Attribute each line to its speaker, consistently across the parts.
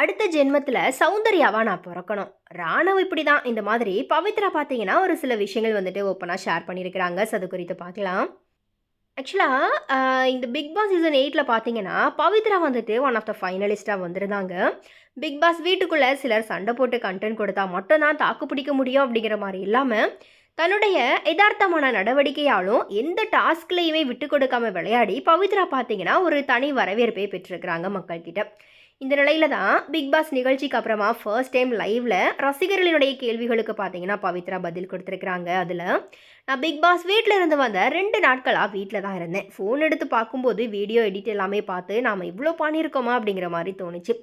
Speaker 1: அடுத்த ஜென்மத்தில் சௌந்தர்யாவாக நான் பிறக்கணும். ராணவ் இப்படி தான் இந்த மாதிரி பவித்ரா பார்த்தீங்கன்னா ஒரு சில விஷயங்கள் வந்துட்டு ஓப்பனாக ஷேர் பண்ணியிருக்கிறாங்க. ஸோ அது குறித்து பார்க்கலாம். ஆக்சுவலாக இந்த பிக் பாஸ் சீசன் எயிட்டில் பார்த்தீங்கன்னா பவித்ரா வந்துட்டு ஒன் ஆஃப் த ஃபைனலிஸ்ட்டாக வந்திருந்தாங்க. பிக் பாஸ் வீட்டுக்குள்ளே சிலர் சண்டை போட்டு கண்டென்ட் கொடுத்தா மட்டும்தான் தாக்கு பிடிக்க முடியும் அப்படிங்கிற மாதிரி இல்லாமல் தன்னுடைய யதார்த்தமான நடவடிக்கையாலும் எந்த டாஸ்க்லையுமே விட்டு கொடுக்காம விளையாடி பவித்ரா பார்த்தீங்கன்னா ஒரு தனி வரவேற்பை பெற்றிருக்கிறாங்க மக்கள்கிட்ட. இந்த நிலையில தான் பிக் பாஸ் நிகழ்ச்சிக்கு அப்புறமா ஃபர்ஸ்ட் டைம் லைவ்ல ரசிகர்களினுடைய கேள்விகளுக்கு பார்த்தீங்கன்னா பவித்ரா பதில் கொடுத்துருக்குறாங்க அதில். நான் பிக் பாஸ் வீட்டில் இருந்து வந்த ரெண்டு நாட்களாக வீட்டில் தான் இருந்தேன். ஃபோன் எடுத்து பார்க்கும்போது வீடியோ எடிட் எல்லாமே பார்த்து நாம் இவ்வளோ பண்ணியிருக்கோமா அப்படிங்கிற மாதிரி தோணுச்சு.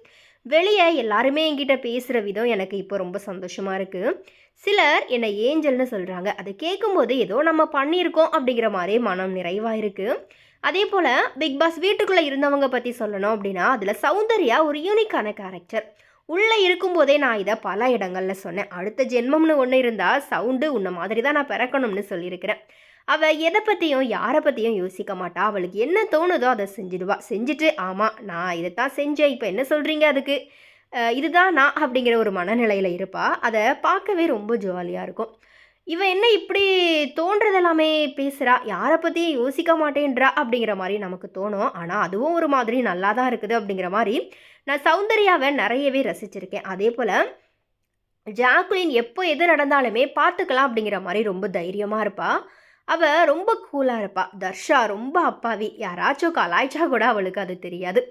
Speaker 1: வெளியே எல்லாருமே என்கிட்ட பேசுகிற விதம் எனக்கு இப்போ ரொம்ப சந்தோஷமாக இருக்குது சிலர் என்னை ஏஞ்சல்னு சொல்கிறாங்க அதை கேட்கும்போது ஏதோ நம்ம பண்ணியிருக்கோம் அப்படிங்கிற மாதிரி மனம் நிறைவாக இருக்குது அதே போல் பிக் பாஸ் வீட்டுக்குள்ளே இருந்தவங்க பற்றி சொல்லணும் அப்படின்னா அதில் சௌந்தர்யா ஒரு யூனிக்கான கேரக்டர் உள்ளே இருக்கும்போதே நான் இதை பல இடங்களில் சொன்னேன். அடுத்த ஜென்மம்னு ஒன்று இருந்தால் சவுண்டு உன்ன மாதிரி தான் நான் பிறக்கணும்னு சொல்லியிருக்கிறேன். அவள் எதை பற்றியும் யாரை பற்றியும் யோசிக்க மாட்டா. அவளுக்கு என்ன தோணுதோ அதை செஞ்சிடுவா. செஞ்சுட்டு ஆமாம் நான் இதை தான் செஞ்சேன். இப்போ என்ன சொல்கிறீங்க அதுக்கு? இதுதான் நான் அப்படிங்கிற ஒரு மனநிலையில் இருப்பாள் அதை பார்க்கவே ரொம்ப ஜாலியாக இருக்கும். இவன் என்ன இப்படி தோன்றதெல்லாமே பேசுகிறா யாரை பற்றியும் யோசிக்க மாட்டேன்றா? அப்படிங்கிற மாதிரி நமக்கு தோணும். ஆனால் அதுவும் ஒரு மாதிரி நல்லா தான் இருக்குது அப்படிங்கிற மாதிரி நான் சௌந்தர்யாவை நிறையவே ரசிச்சிருக்கேன். அதே போல் ஜாக்குலின் எப்போ எது நடந்தாலுமே பார்த்துக்கலாம் அப்படிங்கிற மாதிரி ரொம்ப தைரியமாக இருப்பாள் அவள் ரொம்ப கூலாக இருப்பா. தர்ஷா ரொம்ப அப்பாவி. யாராச்சும் கலாய்ச்சா கூட அவளுக்கு அது தெரியாது.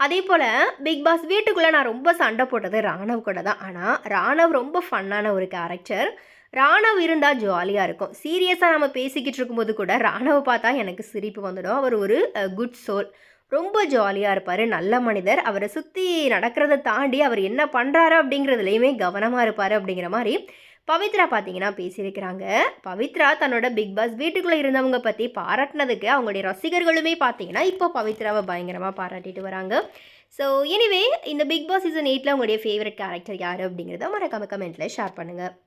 Speaker 1: அதே போல் பிக் பாஸ் வீட்டுக்குள்ளே நான் ரொம்ப சண்டை போட்டது ராணவ் கூட தான். ஆனால் ராணவ் ரொம்ப ஃபன்னான ஒரு கேரக்டர் ராணவ் இருந்தால் ஜாலியாக இருக்கும். சீரியஸாக நம்ம பேசிக்கிட்டு இருக்கும்போது கூட ராணவை பார்த்தா எனக்கு சிரிப்பு வந்துடும். அவர் ஒரு குட் சோல் ரொம்ப ஜாலியாக இருப்பார். நல்ல மனிதர். அவரை சுற்றி நடக்கிறத தாண்டி அவர் என்ன பண்ணுறாரு அப்படிங்கிறதுலையுமே கவனமாக இருப்பார் அப்படிங்கிற மாதிரி பவித்ரா பார்த்தீங்கன்னா பேசியிருக்கிறாங்க. பவித்ரா தன்னோட பிக் பாஸ் வீட்டுக்குள்ளே இருந்தவங்க பற்றி பாராட்டினதுக்கு அவங்களுடைய ரசிகர்களுமே பார்த்தீங்கன்னா இப்போ பவித்ராவை பயங்கரமாக பாராட்டிட்டு வராங்க. ஸோ எனிவே இந்த பிக் பாஸ் சீசன் எயிட்டில் உங்களுடைய ஃபேவரட் கேரக்டர் யார் அப்படிங்கிறத மறக்காம கமெண்ட்டில் ஷேர் பண்ணுங்கள்